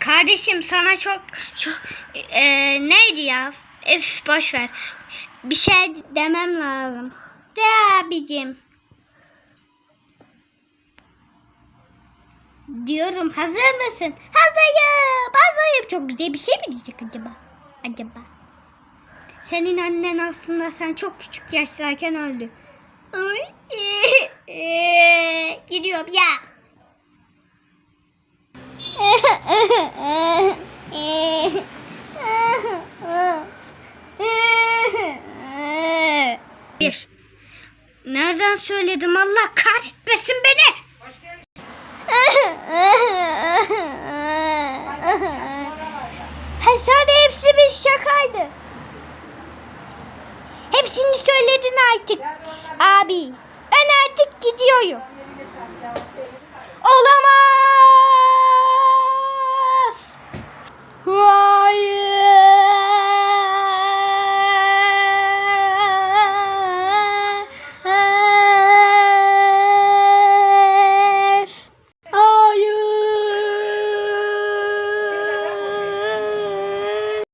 Kardeşim sana çok, çok e, neydi ya? Öf boş ver. Bir şey demem lazım. De abicim. Diyorum hazır mısın? Hazırım. Hazırım. Çok güzel bir şey mi diyecek acaba? Acaba. Senin annen aslında sen çok küçük yaştayken öldü. Ay. Gidiyorum ya. Bir. Nereden söyledim Allah kahretmesin beni. Hasan hepsi bir şakaydı. Hepsini söyledin artık. Abi ben artık gidiyorum. Olamaz.